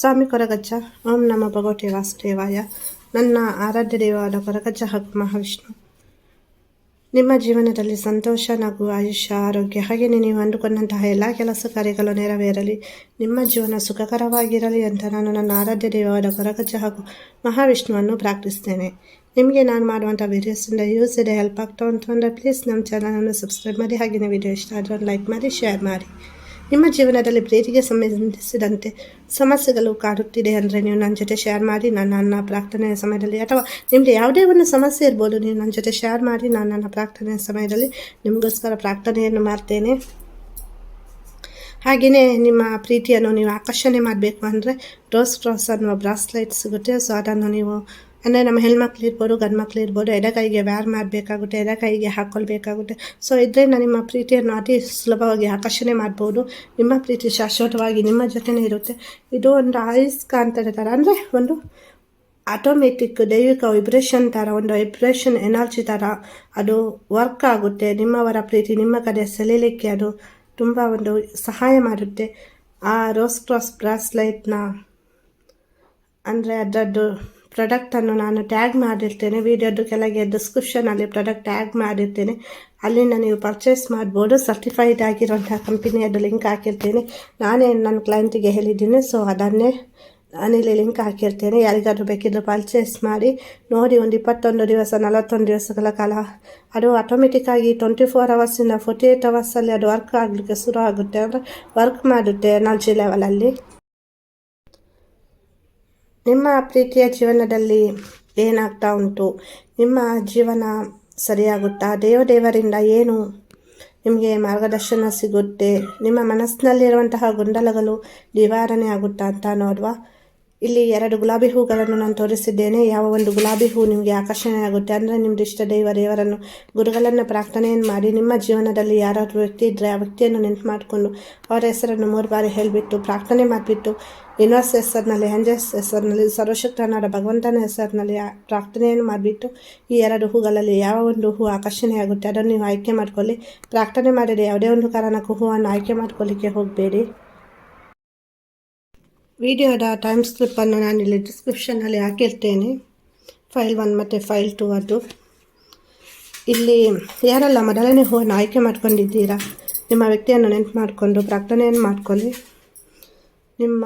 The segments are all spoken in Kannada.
ಸ್ವಾಮಿ ಕೊರಗಜ್ಜ. ಓಂ ನಮ ಭಗವತಿ ವಾಸುದೇವಾಯ. ನನ್ನ ಆರಾಧ್ಯ ದೇವಾದ ಕೊರಗಜ್ಜ ಹಕ್ ಮಹಾವಿಷ್ಣು. ನಿಮ್ಮ ಜೀವನದಲ್ಲಿ ಸಂತೋಷ ನಗು ಆಯುಷ್ಯ ಆರೋಗ್ಯ ಹಾಗೆಯೇ ನೀವು ಅಂದುಕೊಂಡಂತಹ ಎಲ್ಲ ಕೆಲಸ ಕಾರ್ಯಗಳು ನೆರವೇರಲಿ. ನಿಮ್ಮ ಜೀವನ ಸುಖಕರವಾಗಿರಲಿ ಅಂತ ನಾನು ನನ್ನ ಆರಾಧ್ಯ ದೇವಾದ ಕೊರಗಜ್ಜ ಹಾಗೂ ಮಹಾವಿಷ್ಣುವನ್ನು ಪ್ರಾರ್ಥಿಸ್ತೇನೆ. ನಿಮಗೆ ನಾನು ಮಾಡುವಂಥ ವೀಡಿಯೋಸಿಂದ ಯೂಸ್ ಇದೆ ಹೆಲ್ಪ್ ಆಗ್ತಾ ಅಂತಂದರೆ ಪ್ಲೀಸ್ ನಮ್ಮ ಚಾನಲನ್ನು ಸಬ್ಸ್ಕ್ರೈಬ್ ಮಾಡಿ. ಹಾಗೆಯೇ ವಿಡಿಯೋ ಇಷ್ಟ ಆದರೆ ಲೈಕ್ ಮಾಡಿ ಶೇರ್ ಮಾಡಿ. ನಿಮ್ಮ ಜೀವನದಲ್ಲಿ ಪ್ರೀತಿಗೆ ಸಂಬಂಧಿಸಿದಂತೆ ಸಮಸ್ಯೆಗಳು ಕಾಡುತ್ತಿದೆ ಅಂದರೆ ನೀವು ನನ್ನ ಜೊತೆ ಶೇರ್ ಮಾಡಿ, ನಾನು ನನ್ನ ಪ್ರಾರ್ಥನೆಯ ಸಮಯದಲ್ಲಿ ಅಥವಾ ನಿಮಗೆ ಯಾವುದೇ ಒಂದು ಸಮಸ್ಯೆ ಇರ್ಬೋದು, ನೀವು ನನ್ನ ಜೊತೆ ಶೇರ್ ಮಾಡಿ, ನಾನು ನನ್ನ ಪ್ರಾರ್ಥನೆಯ ಸಮಯದಲ್ಲಿ ನಿಮಗೋಸ್ಕರ ಪ್ರಾರ್ಥನೆಯನ್ನು ಮಾಡ್ತೇನೆ. ಹಾಗೆಯೇ ನಿಮ್ಮ ಪ್ರೀತಿಯನ್ನು ನೀವು ಆಕರ್ಷಣೆ ಮಾಡಬೇಕು ಅಂದರೆ ರೋಸ್ ಕ್ರಾಸ್ ಅನ್ನುವ ಬ್ರಾಸ್ಲೈಟ್ ಸಿಗುತ್ತೆ. ಸೊ ಅದನ್ನು ನೀವು ಅಂದರೆ ನಮ್ಮ ಹೆಣ್ಮಕ್ಳು ಇರ್ಬೋದು ಗಂಡು ಮಕ್ಳು ಇರ್ಬೋದು ಎಡಗೈಗೆ ವ್ಯಾರ್ ಮಾಡಬೇಕಾಗುತ್ತೆ ಎಡಗೈಗೆ ಹಾಕ್ಕೊಳ್ಬೇಕಾಗುತ್ತೆ ಸೊ ಇದರಿಂದ ನಿಮ್ಮ ಪ್ರೀತಿಯನ್ನು ಅತಿ ಸುಲಭವಾಗಿ ಆಕರ್ಷಣೆ ಮಾಡ್ಬೋದು. ನಿಮ್ಮ ಪ್ರೀತಿ ಶಾಶ್ವತವಾಗಿ ನಿಮ್ಮ ಜೊತೆನೇ ಇರುತ್ತೆ. ಇದು ಒಂದು ಆಯುಸ್ ಕಾಂತದ ಥರ, ಅಂದರೆ ಒಂದು ಆಟೋಮೆಟಿಕ್ ದೈವಿಕ ವೈಬ್ರೇಷನ್ ಥರ, ಒಂದು ವೈಬ್ರೇಷನ್ ಎನರ್ಜಿ ಥರ ಅದು ವರ್ಕ್ ಆಗುತ್ತೆ. ನಿಮ್ಮವರ ಪ್ರೀತಿ, ನಿಮ್ಮ ಕಡೆ ಸೆಲೀಲಿಕ್ಕೆ ಅದು ತುಂಬ ಒಂದು ಸಹಾಯ ಮಾಡುತ್ತೆ. ಆ ರೋಸ್ ಕ್ರಾಸ್ ಬ್ರಾಸ್ಲೈಟ್ನ ಅಂದರೆ ಅದರದ್ದು ಪ್ರಾಡಕ್ಟನ್ನು ನಾನು ಟ್ಯಾಗ್ ಮಾಡಿರ್ತೇನೆ. ವಿಡಿಯೋದು ಕೆಳಗೆ ಡಿಸ್ಕ್ರಿಪ್ಷನಲ್ಲಿ ಪ್ರಾಡಕ್ಟ್ ಟ್ಯಾಗ್ ಮಾಡಿರ್ತೇನೆ. ಅಲ್ಲಿಂದ ನೀವು ಪರ್ಚೇಸ್ ಮಾಡ್ಬೋದು. ಸರ್ಟಿಫೈಡ್ ಆಗಿರುವಂಥ ಕಂಪನಿಯದು ಲಿಂಕ್ ಹಾಕಿರ್ತೇನೆ. ನಾನೇ ನನ್ನ ಕ್ಲೈಂಟಿಗೆ ಹೇಳಿದ್ದೀನಿ. ಸೊ ಅದನ್ನೇ ನಾನಿಲ್ಲಿ ಲಿಂಕ್ ಹಾಕಿರ್ತೇನೆ. ಯಾರಿಗಾದರೂ ಬೇಕಿದ್ದರೂ ಪರ್ಚೇಸ್ ಮಾಡಿ. ನೋಡಿ, ಒಂದು ಇಪ್ಪತ್ತೊಂದು ದಿವಸ, ನಲವತ್ತೊಂದು ದಿವಸಗಳ ಕಾಲ, ಅದು ಆಟೋಮೆಟಿಕ್ಕಾಗಿ ಟ್ವೆಂಟಿ ಫೋರ್ ಅವರ್ಸಿಂದ ಫೋರ್ಟಿ ಏಯ್ಟ್ ಅವರ್ಸಲ್ಲಿ ಅದು ವರ್ಕ್ ಆಗಲಿಕ್ಕೆ ಶುರು ಆಗುತ್ತೆ. ಅಂದರೆ ವರ್ಕ್ ಮಾಡುತ್ತೆ ಎನರ್ಜಿ ಲೆವೆಲಲ್ಲಿ ನಿಮ್ಮ ಪ್ರೀತಿಯ ಜೀವನದಲ್ಲಿ ಏನಾಗ್ತಾ ಉಂಟು? ನಿಮ್ಮ ಜೀವನ ಸರಿಯಾಗುತ್ತಾ? ದೇವದೇವರಿಂದ ಏನು ನಿಮಗೆ ಮಾರ್ಗದರ್ಶನ ಸಿಗುತ್ತೆ? ನಿಮ್ಮ ಮನಸ್ಸಿನಲ್ಲಿರುವಂತಹ ಗೊಂದಲಗಳು ನಿವಾರಣೆ ಆಗುತ್ತಾ ಅಂತ ನೋಡುವ ಇಲ್ಲಿ ಎರಡು ಗುಲಾಬಿ ಹೂಗಳನ್ನು ನಾನು ತೋರಿಸಿದ್ದೇನೆ. ಯಾವ ಒಂದು ಗುಲಾಬಿ ಹೂ ನಿಮಗೆ ಆಕರ್ಷಣೆ ಆಗುತ್ತೆ ಅಂದರೆ ನಿಮ್ಮದು ಇಷ್ಟ ದೈವ ದೇವರನ್ನು, ಗುರುಗಳನ್ನು ಪ್ರಾರ್ಥನೆಯನ್ನು ಮಾಡಿ, ನಿಮ್ಮ ಜೀವನದಲ್ಲಿ ಯಾರಾದರೂ ವ್ಯಕ್ತಿ ಇದ್ದರೆ ಆ ವ್ಯಕ್ತಿಯನ್ನು ನೆನಪು ಮಾಡಿಕೊಂಡು ಅವರ ಹೆಸರನ್ನು ಮೂರು ಬಾರಿ ಹೇಳಿಬಿಟ್ಟು ಪ್ರಾರ್ಥನೆ ಮಾಡಿಬಿಟ್ಟು ಯೂನಿವರ್ಸ್ ಹೆಸರಿನಲ್ಲಿ ಹೆಂಜಸ್ ಹೆಸರಿನಲ್ಲಿ, ಸರ್ವಶಕ್ತನಾದ ಭಗವಂತನ ಹೆಸರಿನಲ್ಲಿ ಪ್ರಾರ್ಥನೆಯನ್ನು ಮಾಡಿಬಿಟ್ಟು ಈ ಎರಡು ಹೂಗಳಲ್ಲಿ ಯಾವ ಒಂದು ಹೂ ಆಕರ್ಷಣೆ ಆಗುತ್ತೆ ಅದನ್ನು ನೀವು ಆಯ್ಕೆ ಮಾಡ್ಕೊಳ್ಳಿ. ಪ್ರಾರ್ಥನೆ ಮಾಡಿದರೆ ಯಾವುದೇ ಒಂದು ಕಾರಣಕ್ಕೂ ಹೂವನ್ನು ಆಯ್ಕೆ ಮಾಡ್ಕೊಳ್ಳಿಕ್ಕೆ ಹೋಗಬೇಡಿ. ವಿಡಿಯೋದ ಟೈಮ್ ಸ್ಲಿಪ್ಪನ್ನು ಇಲ್ಲಿ ಡಿಸ್ಕ್ರಿಪ್ಷನಲ್ಲಿ ಹಾಕಿರ್ತೇನೆ. ಫೈಲ್ ಒನ್ ಮತ್ತು ಫೈಲ್ ಟು ಅದು. ಇಲ್ಲಿ ಯಾರೆಲ್ಲ ಮೊದಲನೇ ಹೂವನ್ನು ಆಯ್ಕೆ ಮಾಡ್ಕೊಂಡಿದ್ದೀರಾ? ನಿಮ್ಮ ವ್ಯಕ್ತಿಯನ್ನು ನೆನ್ಪು ಮಾಡಿಕೊಂಡು, ಪ್ರಾರ್ಥನೆಯನ್ನು ಮಾಡ್ಕೊಳ್ಳಿ. ನಿಮ್ಮ,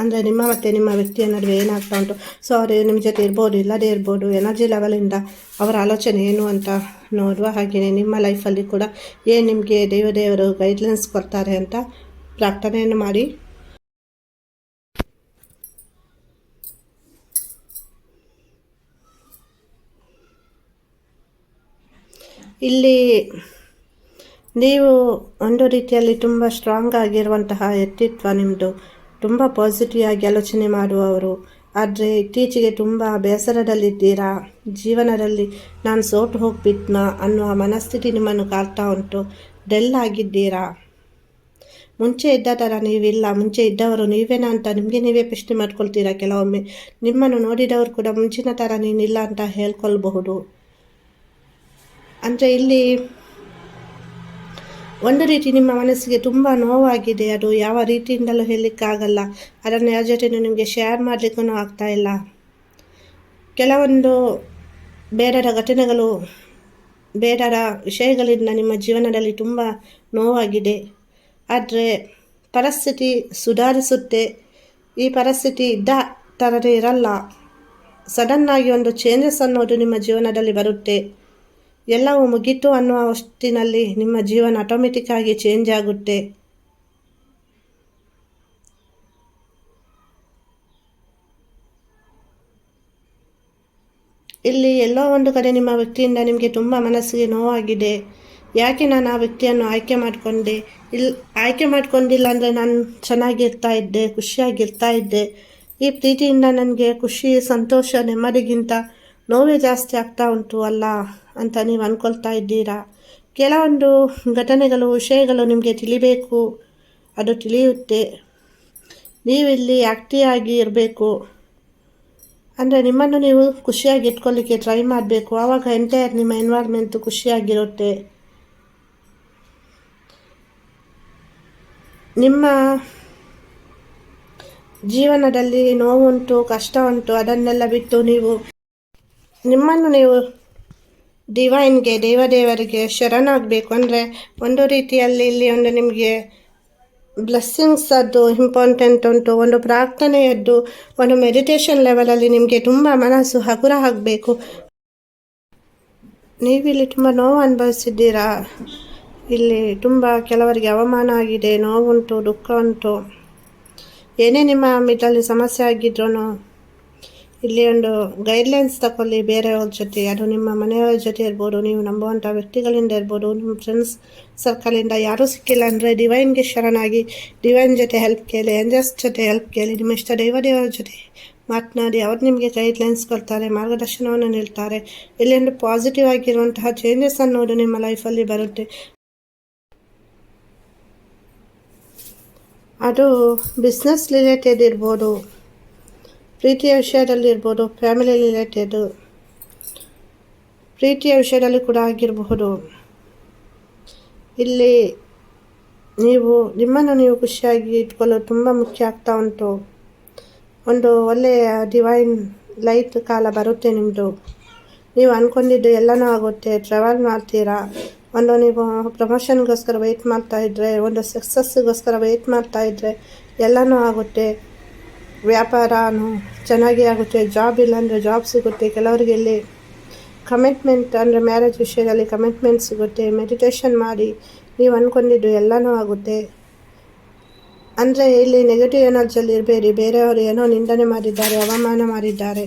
ಅಂದರೆ ನಿಮ್ಮ ಮತ್ತು ನಿಮ್ಮ ವ್ಯಕ್ತಿಯ ನಡುವೆ ಏನಾಗ್ತಾ ಉಂಟು? ಸೊ ಅವರು ನಿಮ್ಮ ಜೊತೆ ಇರ್ಬೋದು, ಇಲ್ಲದೇ ಇರ್ಬೋದು ಎನರ್ಜಿ ಲೆವೆಲಿಂದ ಅವರ ಆಲೋಚನೆ ಏನು ಅಂತ ನೋಡುವ ಹಾಗೆಯೇ ನಿಮ್ಮ ಲೈಫಲ್ಲಿ ಕೂಡ ಏನು ನಿಮಗೆ ದೇವದೇವರು ಗೈಡ್ಲೈನ್ಸ್ ಕೊಡ್ತಾರೆ ಅಂತ ಪ್ರಾರ್ಥನೆಯನ್ನು ಮಾಡಿ. ಇಲ್ಲಿ ನೀವು ಒಂದು ರೀತಿಯಲ್ಲಿ ತುಂಬ ಸ್ಟ್ರಾಂಗ್ ಆಗಿರುವಂತಹ ವ್ಯಕ್ತಿತ್ವ ನಿಮ್ಮದು ತುಂಬ ಪಾಸಿಟಿವ್ ಆಗಿ ಆಲೋಚನೆ ಮಾಡುವವರು. ಆದರೆ ಇತ್ತೀಚೆಗೆ ತುಂಬ ಬೇಸರದಲ್ಲಿದ್ದೀರಾ? ಜೀವನದಲ್ಲಿ ನಾನು ಸೋಟು ಹೋಗ್ಬಿಟ್ನ ಅನ್ನುವ ಮನಸ್ಥಿತಿ ನಿಮ್ಮನ್ನು ಕಾಡ್ತಾ ಉಂಟು. ಡೆಲ್ ಆಗಿದ್ದೀರಾ? ಮುಂಚೆ ಇದ್ದ ಥರ ನೀವಿಲ್ಲ, ಮುಂಚೆ ಇದ್ದವರು ನೀವೇನಾ ಅಂತ ನಿಮಗೆ ನೀವೇ ಪ್ರಶ್ನೆ ಮಾಡ್ಕೊಳ್ತೀರಾ ಕೆಲವೊಮ್ಮೆ? ನಿಮ್ಮನ್ನು ನೋಡಿದವರು ಕೂಡ ಮುಂಚಿನ ಥರ ನೀನಿಲ್ಲ ಅಂತ ಹೇಳ್ಕೊಳ್ಬಹುದು. ಅಂದರೆ ಇಲ್ಲಿ ಒಂದು ರೀತಿ ನಿಮ್ಮ ಮನಸ್ಸಿಗೆ ತುಂಬ ನೋವಾಗಿದೆ. ಅದು ಯಾವ ರೀತಿಯಿಂದಲೂ ಹೇಳಲಿಕ್ಕಾಗಲ್ಲ. ಅದನ್ನು ಯಾರ ಜೊತೆ ನಿಮಗೆ ಶೇರ್ ಮಾಡಲಿಕ್ಕೂ ಆಗ್ತಾ ಇಲ್ಲ. ಕೆಲವೊಂದು ಬೇಡರ ಘಟನೆಗಳು ಬೇಡರ ವಿಷಯಗಳಿಂದ ನಿಮ್ಮ ಜೀವನದಲ್ಲಿ ತುಂಬ ನೋವಾಗಿದೆ. ಆದರೆ ಪರಿಸ್ಥಿತಿ ಸುಧಾರಿಸುತ್ತೆ. ಈ ಪರಿಸ್ಥಿತಿ ಇದ್ದ ಥರನೇ ಇರಲ್ಲ. ಸಡನ್ನಾಗಿ ಒಂದು ಚೇಂಜಸ್ ಅನ್ನೋದು ನಿಮ್ಮ ಜೀವನದಲ್ಲಿ ಬರುತ್ತೆ. ಎಲ್ಲವೂ ಮುಗೀತು ಅನ್ನುವ ಹೊತ್ತಿನಲ್ಲಿ ನಿಮ್ಮ ಜೀವನ ಆಟೋಮೆಟಿಕ್ಕಾಗಿ ಚೇಂಜ್ ಆಗುತ್ತೆ. ಇಲ್ಲಿ ಎಲ್ಲೋ ಒಂದು ಕಡೆ ನಿಮ್ಮ ವ್ಯಕ್ತಿಯಿಂದ ನಿಮಗೆ ತುಂಬ ಮನಸ್ಸಿಗೆ ನೋವಾಗಿದೆ. ಯಾಕೆ ನಾನು ಆ ವ್ಯಕ್ತಿಯನ್ನು ಆಯ್ಕೆ ಮಾಡಿಕೊಂಡೆ? ಇಲ್ಲಿ ಆಯ್ಕೆ ಮಾಡ್ಕೊಂಡಿಲ್ಲ ಅಂದರೆ ನಾನು ಚೆನ್ನಾಗಿರ್ತಾ ಇದ್ದೆ, ಖುಷಿಯಾಗಿರ್ತಾ ಇದ್ದೆ. ಈ ಪ್ರೀತಿಯಿಂದ ನನಗೆ ಖುಷಿ, ಸಂತೋಷ, ನೆಮ್ಮದಿಗಿಂತ ನೋವೇ ಜಾಸ್ತಿ ಆಗ್ತಾ ಉಂಟು ಅಲ್ಲ. ಅಂತ ನೀವು ಅಂದ್ಕೊಳ್ತಾ ಇದ್ದೀರಾ? ಕೆಲವೊಂದು ಘಟನೆಗಳು, ವಿಷಯಗಳು ನಿಮಗೆ ತಿಳಿಬೇಕು. ಅದು ತಿಳಿಯುತ್ತೆ. ನೀವಿಲ್ಲಿ ಆಗಿ ಇರಬೇಕು. ಅಂದರೆ ನಿಮ್ಮನ್ನು ನೀವು ಖುಷಿಯಾಗಿ ಇಟ್ಕೊಳ್ಳಿಕ್ಕೆ ಟ್ರೈ ಮಾಡಬೇಕು. ಆವಾಗ ಎಂಟೈರ್ ನಿಮ್ಮ ಎನ್ವೈರ್ಮೆಂಟು ಖುಷಿಯಾಗಿರುತ್ತೆ. ನಿಮ್ಮ ಜೀವನದಲ್ಲಿ ನೋವುಂಟು ಕಷ್ಟ ಉಂಟು ಅದನ್ನೆಲ್ಲ ಬಿಟ್ಟು ನೀವು ನಿಮ್ಮನ್ನು ನೀವು ಡಿವೈನ್ಗೆ ದೇವದೇವರಿಗೆ ಶರಣಾಗಬೇಕು ಅಂದರೆ ಒಂದು ರೀತಿಯಲ್ಲಿ ಇಲ್ಲಿ ಒಂದು ನಿಮಗೆ ಬ್ಲೆಸ್ಸಿಂಗ್ಸ್ ಅದು ಇಂಪಾರ್ಟೆಂಟ್ ಉಂಟು. ಒಂದು ಪ್ರಾರ್ಥನೆಯದ್ದು, ಒಂದು ಮೆಡಿಟೇಷನ್ ಲೆವೆಲಲ್ಲಿ ನಿಮಗೆ ತುಂಬ ಮನಸ್ಸು ಹಗುರ ಆಗಬೇಕು. ನೀವಿಲ್ಲಿ ತುಂಬ ನೋವು ಅನುಭವಿಸಿದ್ದೀರಾ? ಇಲ್ಲಿ ತುಂಬ ಕೆಲವರಿಗೆ ಅವಮಾನ ಆಗಿದೆ, ನೋವುಂಟು, ದುಃಖ ಉಂಟು. ಏನೇ ನಿಮ್ಮ ಮಿಡಲ್ಲಿ ಸಮಸ್ಯೆ ಆಗಿದ್ರೂ ಇಲ್ಲಿ ಒಂದು ಗೈಡ್ಲೈನ್ಸ್ ತಗೊಳ್ಳಿ ಬೇರೆಯವ್ರ ಜೊತೆ, ಅದು ನಿಮ್ಮ ಮನೆಯವರ ಜೊತೆ ಇರ್ಬೋದು, ನೀವು ನಂಬುವಂಥ ವ್ಯಕ್ತಿಗಳಿಂದ ಇರ್ಬೋದು, ನಿಮ್ಮ ಫ್ರೆಂಡ್ಸ್ ಸರ್ಕಲಿಂದ ಯಾರೂ ಸಿಕ್ಕಿಲ್ಲ ಅಂದರೆ ಡಿವೈನ್ಗೆ ಶರಣಾಗಿ ಡಿವೈನ್ ಜೊತೆ ಹೆಲ್ಪ್ ಕೇಳಿ ಏಂಜಲ್ಸ್ ಜೊತೆ ಹೆಲ್ಪ್ ಕೇಳಿ, ನಿಮ್ಮ ಇಷ್ಟ ದೈವದೇವರ ಜೊತೆ ಮಾತನಾಡಿ, ಅವ್ರು ನಿಮಗೆ ಗೈಡ್ಲೈನ್ಸ್ ಕೊಡ್ತಾರೆ, ಮಾರ್ಗದರ್ಶನವನ್ನು ನೀಡ್ತಾರೆ. ಇಲ್ಲಿ ಒಂದು ಪಾಸಿಟಿವ್ ಆಗಿರುವಂತಹ ಚೇಂಜಸ್ ಅನ್ನೋದು ನಿಮ್ಮ ಲೈಫಲ್ಲಿ ಬರುತ್ತೆ. ಅದು ಬಿಸ್ನೆಸ್ ರಿಲೇಟೆಡ್ ಇರ್ಬೋದು. ಪ್ರೀತಿಯ ವಿಷಯದಲ್ಲಿ ಇರ್ಬೋದು ಫ್ಯಾಮಿಲಿ ರಿಲೇಟೆಡ್ ಪ್ರೀತಿಯ ವಿಷಯದಲ್ಲಿ ಕೂಡ ಆಗಿರಬಹುದು. ಇಲ್ಲಿ ನೀವು, ನಿಮ್ಮನ್ನು ನೀವು ಖುಷಿಯಾಗಿ ಇಟ್ಕೊಳ್ಳೋದು ತುಂಬ ಮುಖ್ಯ ಆಗ್ತಾ ಉಂಟು. ಒಂದು ಒಳ್ಳೆಯ ಡಿವೈನ್ ಲೈಟ್ ಕಾಲ ಬರುತ್ತೆ ನಿಮ್ಮದು ನೀವು ಅಂದ್ಕೊಂಡಿದ್ದು ಎಲ್ಲನೂ ಆಗುತ್ತೆ ಟ್ರಾವೆಲ್ ಮಾಡ್ತೀರಾ? ಒಂದು ನೀವು ಪ್ರಮೋಷನ್ಗೋಸ್ಕರ ವೆಯ್ಟ್ ಮಾಡ್ತಾ ಇದ್ದರೆ ಒಂದು ಸಕ್ಸಸ್ಗೋಸ್ಕರ ವೆಯ್ಟ್ ಮಾಡ್ತಾ ಇದ್ದರೆ ಎಲ್ಲನೂ ಆಗುತ್ತೆ. ವ್ಯಾಪಾರನೂ ಚೆನ್ನಾಗಿ ಆಗುತ್ತೆ ಜಾಬ್ ಇಲ್ಲಾಂದರೆ ಜಾಬ್ ಸಿಗುತ್ತೆ. ಕೆಲವರಿಗೆ ಇಲ್ಲಿ ಕಮಿಟ್ಮೆಂಟ್ ಅಂದರೆ ಮ್ಯಾರೇಜ್ ವಿಷಯದಲ್ಲಿ ಕಮಿಟ್ಮೆಂಟ್ ಸಿಗುತ್ತೆ ಮೆಡಿಟೇಷನ್ ಮಾಡಿ, ನೀವು ಅಂದ್ಕೊಂಡಿದ್ದು ಎಲ್ಲನೂ ಆಗುತ್ತೆ. ಅಂದರೆ ಇಲ್ಲಿ ನೆಗೆಟಿವ್ ಎನರ್ಜಿಯಲ್ಲಿ ಇರಬೇಡಿ, ಬೇರೆಯವರು ಏನೋ ನಿಂದನೆ ಮಾಡಿದ್ದಾರೆ, ಅವಮಾನ ಮಾಡಿದ್ದಾರೆ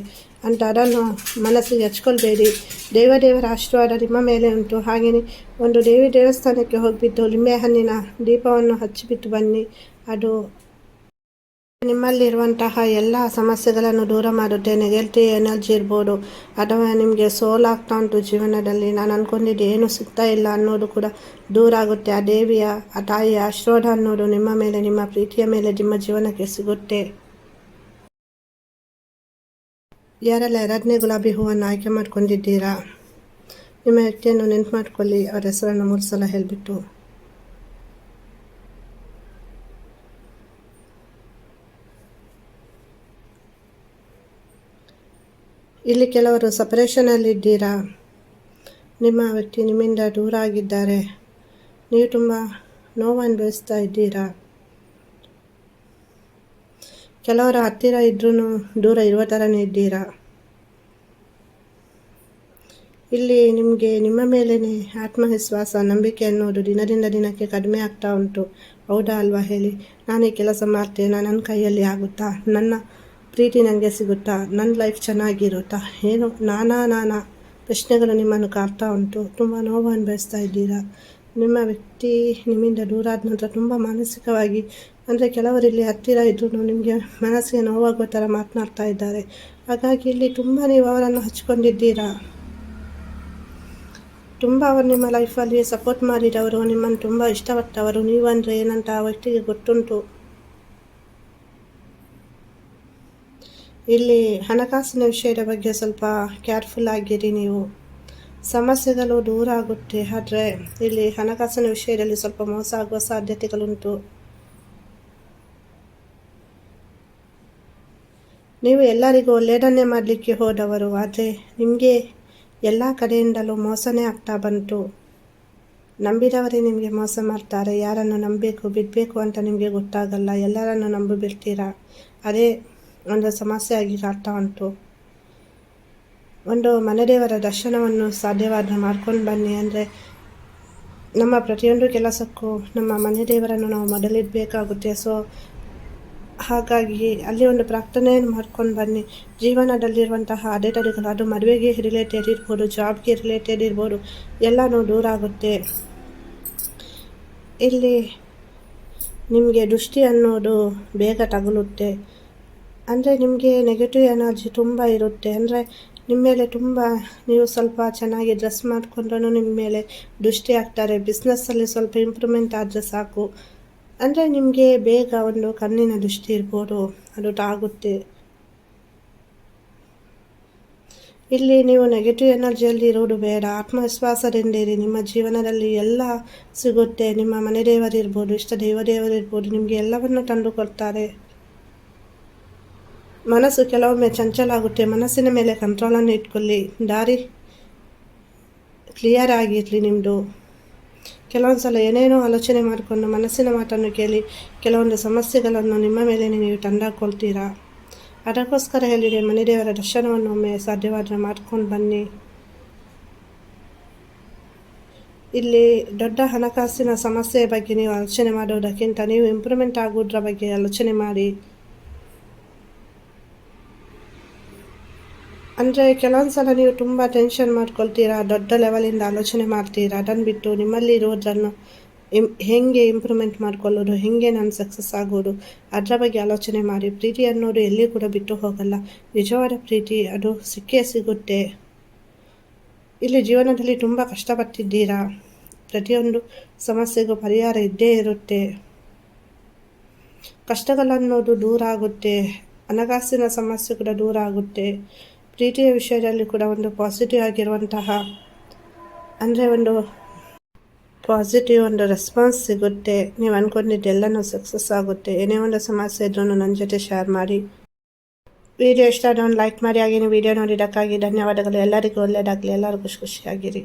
ಅಂತ ಅದನ್ನು ಮನಸ್ಸಿಗೆ ಹಚ್ಕೊಳ್ಬೇಡಿ. ದೇವದೇವರ ಆಶೀರ್ವಾದ ನಿಮ್ಮ ಮೇಲೆ ಉಂಟು. ಹಾಗೆಯೇ ಒಂದು ದೇವಿ ದೇವಸ್ಥಾನಕ್ಕೆ ಹೋಗಿಬಿಟ್ಟು ಲಿಂಬೆ ಹಣ್ಣಿನ ದೀಪವನ್ನು ಹಚ್ಚಿಬಿಟ್ಟು ಬನ್ನಿ. ಅದು ನಿಮ್ಮಲ್ಲಿರುವಂತಹ ಎಲ್ಲ ಸಮಸ್ಯೆಗಳನ್ನು ದೂರ ಮಾಡುತ್ತೆ ನೆಗೆಟಿವ್ ಎನರ್ಜಿ ಇರ್ಬೋದು. ಅಥವಾ ನಿಮಗೆ ಸೋಲ್ ಆಗ್ತಾ ಉಂಟು ಜೀವನದಲ್ಲಿ. ನಾನು ಅಂದ್ಕೊಂಡಿದ್ದು ಏನು ಸಿಗ್ತಾ ಇಲ್ಲ ಅನ್ನೋದು ಕೂಡ ದೂರ ಆಗುತ್ತೆ. ಆ ದೇವಿಯ, ಆ ತಾಯಿಯ ಆಶೀರ್ವಾದ ಅನ್ನೋದು ನಿಮ್ಮ ಮೇಲೆ, ನಿಮ್ಮ ಪ್ರೀತಿಯ ಮೇಲೆ, ನಿಮ್ಮ ಜೀವನಕ್ಕೆ ಸಿಗುತ್ತೆ. ಯಾರೆಲ್ಲ ಎರಡನೇ ಗುಲಾಬಿ ಹೂವನ್ನು ಆಯ್ಕೆ ಮಾಡ್ಕೊಂಡಿದ್ದೀರಾ? ನಿಮ್ಮ ವ್ಯಕ್ತಿಯನ್ನು ನೆನ್ಪು ಮಾಡ್ಕೊಳ್ಳಿ. ಅವರ ಹೆಸರನ್ನು ಮೂರು ಸಲ ಹೇಳಿಬಿಟ್ಟು. ಇಲ್ಲಿ ಕೆಲವರು ಸಪರೇಷನಲ್ಲಿದ್ದೀರಾ ನಿಮ್ಮ ವ್ಯಕ್ತಿ ನಿಮ್ಮಿಂದ ದೂರ ಆಗಿದ್ದಾರೆ ನೀವು ತುಂಬ ನೋವು ಅನುಭವಿಸ್ತಾ ಇದ್ದೀರಾ? ಕೆಲವರ ಹತ್ತಿರ ಇದ್ರೂ ದೂರ ಇರುವ ಥರನೇ ಇದ್ದೀರಾ? ಇಲ್ಲಿ ನಿಮಗೆ ನಿಮ್ಮ ಮೇಲೇ ಆತ್ಮವಿಶ್ವಾಸ, ನಂಬಿಕೆ ಅನ್ನೋದು ದಿನದಿಂದ ದಿನಕ್ಕೆ ಕಡಿಮೆ ಆಗ್ತಾ ಉಂಟು. ಹೌದಾ ಅಲ್ವಾ ಹೇಳಿ? ನಾನೇ ಕೆಲಸ ಮಾಡ್ತೇನೆ? ನನ್ನ ಕೈಯಲ್ಲಿ ಆಗುತ್ತಾ? ನನ್ನ ಪ್ರೀತಿ ನನಗೆ ಸಿಗುತ್ತಾ? ನನ್ನ ಲೈಫ್ ಚೆನ್ನಾಗಿರುತ್ತಾ? ಏನು? ನಾನಾ ನಾನಾ ಪ್ರಶ್ನೆಗಳು ನಿಮ್ಮನ್ನು ಕಾಡ್ತಾ ಉಂಟು. ತುಂಬ ನೋವು ಅನುಭವಿಸ್ತಾ ಇದ್ದೀರಾ? ನಿಮ್ಮ ವ್ಯಕ್ತಿ ನಿಮ್ಮಿಂದ ದೂರ ಆದ ನಂತರ ತುಂಬ ಮಾನಸಿಕವಾಗಿ, ಅಂದರೆ ಕೆಲವರಿಲ್ಲಿ ಹತ್ತಿರ ಇದ್ರೂ ನಿಮಗೆ ಮನಸ್ಸಿಗೆ ನೋವಾಗುವ ಥರ ಮಾತನಾಡ್ತಾ ಇದ್ದಾರೆ. ಹಾಗಾಗಿ ಇಲ್ಲಿ ತುಂಬ ನೀವು ಅವರನ್ನು ಹಚ್ಕೊಂಡಿದ್ದೀರಾ? ತುಂಬ ಅವರು ನಿಮ್ಮ ಲೈಫಲ್ಲಿ ಸಪೋರ್ಟ್ ಮಾಡಿದವರು, ನಿಮ್ಮನ್ನು ತುಂಬ ಇಷ್ಟಪಟ್ಟವರು. ನೀವಂದರೆ ಏನಂತ ಆ ವ್ಯಕ್ತಿಗೆ ಗೊತ್ತುಂಟು. ಇಲ್ಲಿ ಹಣಕಾಸಿನ ವಿಷಯದ ಬಗ್ಗೆ ಸ್ವಲ್ಪ ಕೇರ್ಫುಲ್ ಆಗಿರಿ ನೀವು. ಸಮಸ್ಯೆಗಳು ದೂರ ಆಗುತ್ತೆ, ಆದರೆ ಇಲ್ಲಿ ಹಣಕಾಸಿನ ವಿಷಯದಲ್ಲಿ ಸ್ವಲ್ಪ ಮೋಸ ಆಗುವ ಸಾಧ್ಯತೆಗಳುಂಟು. ನೀವು ಎಲ್ಲರಿಗೂ ಒಳ್ಳೆಯದನ್ನೇ ಮಾಡಲಿಕ್ಕೆ ಹೋದವರು, ಆದರೆ ನಿಮಗೆ ಎಲ್ಲ ಕಡೆಯಿಂದಲೂ ಮೋಸನೇ ಆಗ್ತಾ ಬಂತು. ನಂಬಿದವರೇ ನಿಮಗೆ ಮೋಸ ಮಾಡ್ತಾರೆ, ಯಾರನ್ನು ನಂಬಬೇಕು ಬಿಡಬೇಕು ಅಂತ ನಿಮಗೆ ಗೊತ್ತಾಗಲ್ಲ, ಎಲ್ಲರನ್ನು ನಂಬಿಬಿಡ್ತೀರಾ? ಅದೇ ಒಂದು ಸಮಸ್ಯೆಯಾಗಿ ಕಾಡ್ತಾ ಉಂಟು ಒಂದು ಮನೆದೇವರ ದರ್ಶನವನ್ನು ಸಾಧ್ಯವಾದ ಮಾಡ್ಕೊಂಡು ಬನ್ನಿ ಅಂದರೆ ನಮ್ಮ ಪ್ರತಿಯೊಂದು ಕೆಲಸಕ್ಕೂ ನಮ್ಮ ಮನೆ ದೇವರನ್ನು ನಾವು ಮೊದಲಿಡಬೇಕಾಗುತ್ತೆ. ಸೊ ಹಾಗಾಗಿ ಅಲ್ಲಿ ಒಂದು ಪ್ರಾರ್ಥನೆಯನ್ನು ಮಾಡ್ಕೊಂಡು ಬನ್ನಿ. ಜೀವನದಲ್ಲಿರುವಂತಹ ಅಡೆತಡೆಗಳು, ಅದು ಮದುವೆಗೆ ರಿಲೇಟೆಡ್ ಇರ್ಬೋದು ಜಾಬ್ಗೆ ರಿಲೇಟೆಡ್ ಇರ್ಬೋದು, ಎಲ್ಲನೂ ದೂರ ಆಗುತ್ತೆ. ಇಲ್ಲಿ ನಿಮಗೆ ದೃಷ್ಟಿ ಅನ್ನೋದು ಬೇಗ ತಗುಲುತ್ತೆ. ಅಂದರೆ ನಿಮಗೆ ನೆಗೆಟಿವ್ ಎನರ್ಜಿ ತುಂಬ ಇರುತ್ತೆ. ಅಂದರೆ ನಿಮ್ಮ ಮೇಲೆ ತುಂಬ ನೀವು ಸ್ವಲ್ಪ ಚೆನ್ನಾಗಿ ಡ್ರೆಸ್ ಮಾಡಿಕೊಂಡ್ರೂ ನಿಮ್ಮ ಮೇಲೆ ದೃಷ್ಟಿ ಆಗ್ತಾರೆ. ಬಿಸ್ನೆಸ್ಸಲ್ಲಿ ಸ್ವಲ್ಪ ಇಂಪ್ರೂವ್ಮೆಂಟ್ ಆದರೆ ಸಾಕು. ಅಂದರೆ ನಿಮಗೆ ಬೇಗ ಒಂದು ಕಣ್ಣಿನ ದೃಷ್ಟಿ ಇರ್ಬೋದು. ಅದು ಆಗುತ್ತೆ ಇಲ್ಲಿ ನೀವು ನೆಗೆಟಿವ್ ಎನರ್ಜಿಯಲ್ಲಿ ಇರೋದು ಬೇಡ. ಆತ್ಮವಿಶ್ವಾಸದಿಂದ ಇರಿ. ನಿಮ್ಮ ಜೀವನದಲ್ಲಿ ಎಲ್ಲ ಸಿಗುತ್ತೆ. ನಿಮ್ಮ ಮನೆ ದೇವರಿರ್ಬೋದು ಇಷ್ಟ ದೇವದೇವರಿರ್ಬೋದು ನಿಮಗೆ ಎಲ್ಲವನ್ನು ತಂದು ಕೊಡ್ತಾರೆ. ಮನಸ್ಸು ಕೆಲವೊಮ್ಮೆ ಚಂಚಲ ಆಗುತ್ತೆ ಮನಸ್ಸಿನ ಮೇಲೆ ಕಂಟ್ರೋಲನ್ನು ಇಟ್ಕೊಳ್ಳಿ. ದಾರಿ ಕ್ಲಿಯರ್ ಆಗಿರಲಿ ನಿಮ್ಮದು ಕೆಲವೊಂದು ಸಲ ಏನೇನೋ ಆಲೋಚನೆ ಮಾಡಿಕೊಂಡು ಮನಸ್ಸಿನ ಮಾತನ್ನು ಕೇಳಿ ಕೆಲವೊಂದು ಸಮಸ್ಯೆಗಳನ್ನು ನಿಮ್ಮ ಮೇಲೆ ನೀವು ತಂದಾಕೊಳ್ತೀರಾ? ಅದಕ್ಕೋಸ್ಕರ ಹೇಳಿದೆ ಮನೆದೇವರ ದರ್ಶನವನ್ನು ಒಮ್ಮೆ ಸಾಧ್ಯವಾದರೆ ಮಾಡ್ಕೊಂಡು ಬನ್ನಿ. ಇಲ್ಲಿ ದೊಡ್ಡ ಹಣಕಾಸಿನ ಸಮಸ್ಯೆಯ ಬಗ್ಗೆ ನೀವು ಆಲೋಚನೆ ಮಾಡೋದಕ್ಕಿಂತ ನೀವು ಇಂಪ್ರೂವ್ಮೆಂಟ್ ಆಗೋದ್ರ ಬಗ್ಗೆ ಆಲೋಚನೆ ಮಾಡಿ. ಅಂದರೆ ಕೆಲವೊಂದು ಸಲ ನೀವು ತುಂಬ ಟೆನ್ಷನ್ ಮಾಡ್ಕೊಳ್ತೀರಾ, ದೊಡ್ಡ ಲೆವೆಲಿಂದ ಆಲೋಚನೆ ಮಾಡ್ತೀರಾ ಅದನ್ನು ಬಿಟ್ಟು ನಿಮ್ಮಲ್ಲಿ ಇರೋದನ್ನು ಇಮ್ ಹೇಗೆ ಇಂಪ್ರೂವ್ಮೆಂಟ್ ಮಾಡ್ಕೊಳ್ಳೋದು, ಹೇಗೆ ನಾನು ಸಕ್ಸಸ್ ಆಗೋದು, ಅದರ ಬಗ್ಗೆ ಆಲೋಚನೆ ಮಾಡಿ. ಪ್ರೀತಿ ಅನ್ನೋದು ಎಲ್ಲಿ ಕೂಡ ಬಿಟ್ಟು ಹೋಗಲ್ಲ. ನಿಜವಾದ ಪ್ರೀತಿ, ಅದು ಸಿಕ್ಕೇ ಸಿಗುತ್ತೆ. ಇಲ್ಲಿ ಜೀವನದಲ್ಲಿ ತುಂಬ ಕಷ್ಟಪಟ್ಟಿದ್ದೀರಾ? ಪ್ರತಿಯೊಂದು ಸಮಸ್ಯೆಗೂ ಪರಿಹಾರ ಇದ್ದೇ ಇರುತ್ತೆ. ಕಷ್ಟಗಳನ್ನೋದು ದೂರ ಆಗುತ್ತೆ. ಹಣಕಾಸಿನ ಸಮಸ್ಯೆ ಕೂಡ ದೂರ ಆಗುತ್ತೆ. ಪ್ರೀತಿಯ ವಿಷಯದಲ್ಲಿ ಕೂಡ ಒಂದು ಪಾಸಿಟಿವ್ ಆಗಿರುವಂತಹ, ಅಂದರೆ ಒಂದು ಪಾಸಿಟಿವ್ ಒಂದು ರೆಸ್ಪಾನ್ಸ್ ಸಿಗುತ್ತೆ. ನೀವು ಅಂದ್ಕೊಂಡಿದ್ದೆಲ್ಲನೂ ಸಕ್ಸಸ್ ಆಗುತ್ತೆ. ಏನೇ ಒಂದು ಸಮಸ್ಯೆ ಇದ್ರೂ ನನ್ನ ಜೊತೆ ಶೇರ್ ಮಾಡಿ. ವಿಡಿಯೋ ಇಷ್ಟ ಆದ್ರೆ ಲೈಕ್ ಮಾಡಿ. ಹಾಗೆ ನೀವು ವಿಡಿಯೋ ನೋಡಿದ್ದಕ್ಕಾಗಿ ಧನ್ಯವಾದಗಳು. ಎಲ್ಲರಿಗೂ ಒಳ್ಳೆಯದಾಗಲಿ ಎಲ್ಲರೂ ಖುಷಿ ಖುಷಿಯಾಗಿರಿ.